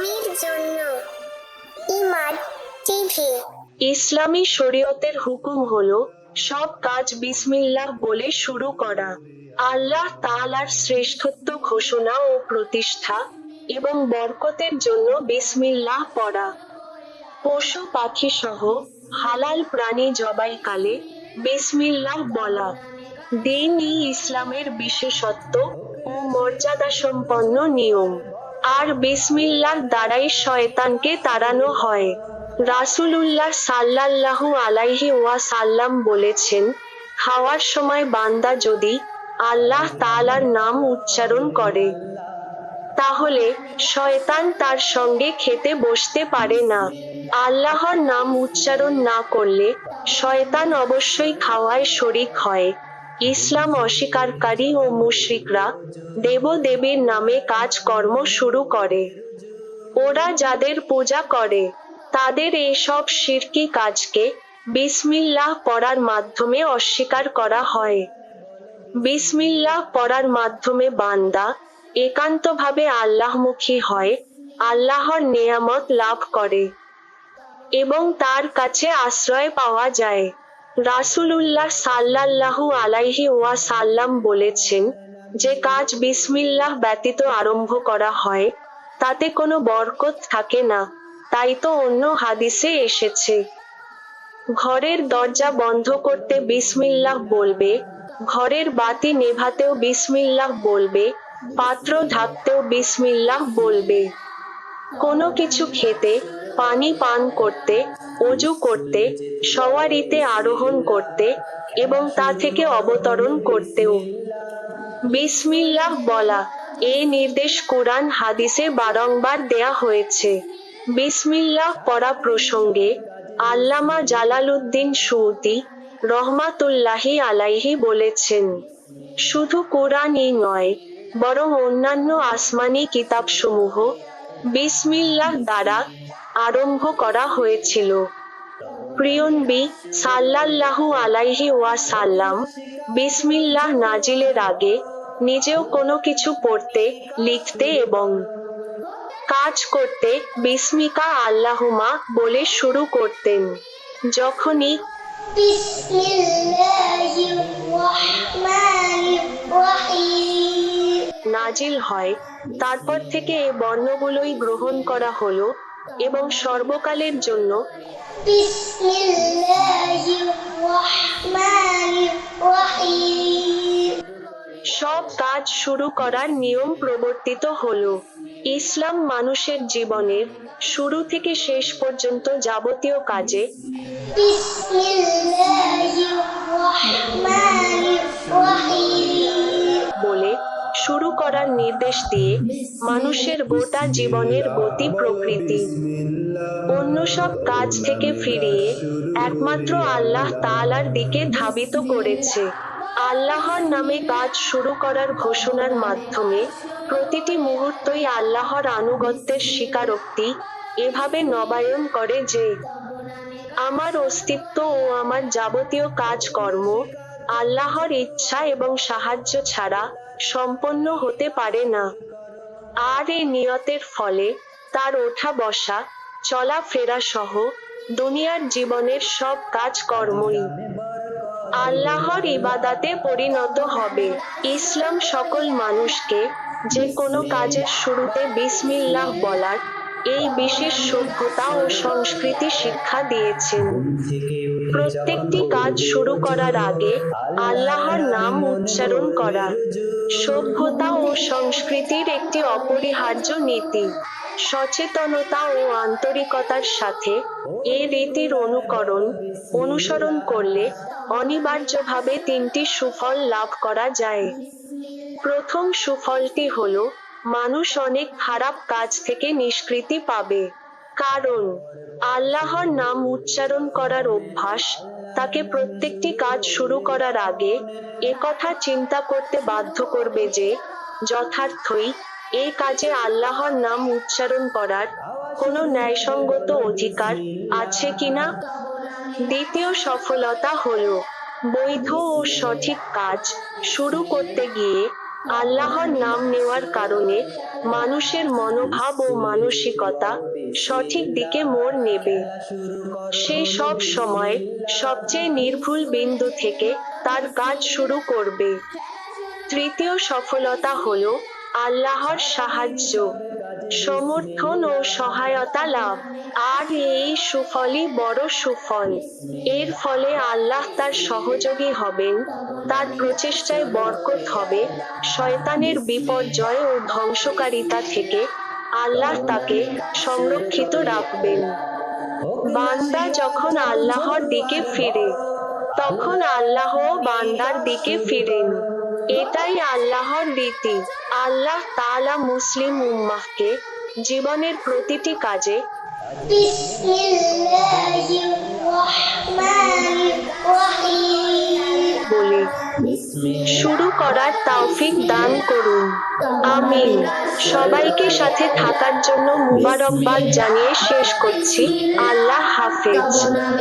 ইসলামের জন্য ইমাদ টিভি। ইসলামী শরীয়তের হুকুম হলো, সব কাজ বিসমিল্লাহ বলে শুরু করা। আল্লাহ তাআলার শ্রেষ্ঠত্ব ঘোষণা ও প্রতিষ্ঠা এবং বরকতের জন্য বিসমিল্লাহ পড়া। পশু পাখি সহ হালাল প্রাণী জবাইকালে বিসমিল্লাহ বলা। দিন ইসলামের বিশেষত্ব ও মর্যাদা সম্পন্ন নিয়ম। আর বিসমিল্লাহ দ্বারাই শয়তানকে তাড়ানো হয়। রাসূলুল্লাহ সাল্লাল্লাহু আলাইহি ওয়াসাল্লাম বলেছেন, খাওয়ার সময় বান্দা যদি আল্লাহ তাআলার নাম উচ্চারণ করে, তাহলে শয়তান তার সঙ্গে খেতে বসতে পারে না। আল্লাহর নাম উচ্চারণ না করলে শয়তান অবশ্যই খাওয়ায় শরিক হয়। ইসলাম অস্বীকারী ও মুশরিকরা দেবদেবীর নামে কাজকর্ম শুরু করে। ওরা যাদের পূজা করে, তাদের এসব শিরকি কাজকে বিসমিল্লাহ পড়ার মাধ্যমে অস্বীকার করা হয়। বিসমিল্লাহ পড়ার মাধ্যমে বান্দা একান্তভাবে আল্লাহমুখী হয়, আল্লাহর নেয়ামত লাভ করে এবং তার কাছে আশ্রয় পাওয়া যায়। রাসূলুল্লাহ সাল্লাল্লাহু আলাইহি ওয়াসাল্লাম বলেছেন, যে কাজ বিসমিল্লাহ ব্যতীত আরম্ভ করা হয়, তাতে কোনো বরকত থাকে না, তাই তো অন্য হাদিসে এসেছে। ঘরের দরজা বন্ধ করতে বিসমিল্লাহ বলবে, ঘরের বাতি নেভাতেও বিসমিল্লাহ বলবে, পাত্র ঢাকতেও বিসমিল্লাহ বলবে। কোনো কিছু খেতে পানি পান করতে, অজু করতে, সওয়ারিতে আরোহণ করতে এবং তা থেকে অবতরণ করতেও। বিসমিল্লাহ বলা এই নির্দেশ কোরআন হাদিসে বারংবার দেয়া হয়েছে। বিসমিল্লাহ পড়া প্রসঙ্গে আল্লামা জালালউদ্দিন সুউতি রহমাতুল্লাহি আলাইহি বলেছেন, শুধু কোরআনই নয়, বরং অন্যান্য আসমানি কিতাবসমূহ বিসমিল্লাহ দ্বারা আরম্ভ করা হয়েছিল। প্রিয়নবী সাল্লাল্লাহু আলাইহি ওয়াসাল্লাম বিসমিল্লাহ নাজিলের আগে নিজেও কোনো কিছু পড়তে, লিখতে এবং কাজ করতে বিস্মিকা আল্লাহুমা বলে শুরু করতেন। যখনই বিসমিল্লাহির নাজিল হয়। তারপর থেকে এ বর্ণগুলোই গ্রহণ করা হলো এবং সর্বকালের জন্য। সব কাজ শুরু করার নিয়ম প্রবর্তিত হলো। ইসলাম মানুষের জীবনের শুরু থেকে শেষ পর্যন্ত যাবতীয় কাজে বলে শুরু করার নির্দেশ দিয়ে মানুষের গোটা জীবনের গতি প্রকৃতি। অন্য সব কাজ থেকে ফিরিয়ে একমাত্র আল্লাহ তাআলার দিকে ধাবিত করেছে। আল্লাহর নামে কাজ শুরু করার ঘোষণার মাধ্যমে প্রতিটি মুহূর্তই আল্লাহর আনুগত্যের স্বীকারোক্তি এভাবে নবায়ন করে যে, আমার অস্তিত্ব ও আমার যাবতীয় কাজকর্ম আল্লাহর ইচ্ছা এবং সাহায্য ছাড়া সম্পন্ন হতে পারে না। আর এই নিয়তের ফলে তার ওঠা বসা চলাফেরা সহ দুনিয়ার জীবনের সব কাজকর্মই আল্লাহর ইবাদাতে পরিণত হবে। ইসলাম সকল মানুষকে যে কোনো কাজের শুরুতে বিসমিল্লাহ বলার এই বিশেষ সভ্যতা ও সংস্কৃতি শিক্ষা দিয়েছেন। প্রত্যেকটি কাজ শুরু করার আগে আল্লাহর নাম উচ্চারণ করা, সভ্যতা ও সংস্কৃতির একটি অপরিহার্য নীতি। সচেতনতা ও আন্তরিকতার সাথে এ রীতির অনুকরণ, অনুসরণ করলে অনিবার্যভাবে তিনটি সুফল লাভ করা যায়। প্রথম সুফলটি হলো, মানুষ অনেক খারাপ কাজ থেকে নিষ্কৃতি পাবে। কারণ আল্লাহর নাম উচ্চারণ করার অভ্যাস, তাকে প্রত্যেকটি কাজ শুরু করার আগে একথা চিন্তা করতে বাধ্য করবে যে, যথার্থই এই কাজে আল্লাহর নাম উচ্চারণ করার কোনো ন্যায়সঙ্গত অধিকার আছে কিনা? দ্বিতীয় সফলতা হলো বৈধ ও সঠিক কাজ শুরু করতে গিয়ে আল্লাহর নাম নেওয়ার কারণে মানুষের মনোভাব ও মানসিকতা সঠিক দিকে মোড় নেবে। সেই সব সময় সবচেয়ে নির্ভুল বিন্দু থেকে তার কাজ শুরু করবে। তৃতীয় সফলতা হলো আল্লাহর সাহায্য, সমর্থন ও সহায়তা লাভ। আর এই সুফলই বড় সুফল। এর ফলে আল্লাহ তার সহযোগী হবেন, তার প্রচেষ্টায় বরকত হবে, শয়তানের বিপর্যয় ও ধ্বংসকারিতা থেকে আল্লাহ তাকে সংরক্ষিত রাখবেন। বান্দা যখন আল্লাহর দিকে ফিরে, তখন আল্লাহ বান্দার দিকে ফিরেন। এটাই আল্লাহর রীতি। আল্লাহ তালা মুসলিম উম্মাহকে জীবনের প্রতিটি কাজে বলে শুরু করার তৌফিক দান করুন। আমিন। সবাইকে সাথে থাকার জন্য মুবারকবাদ জানিয়ে শেষ করছি। আল্লাহ হাফেজ।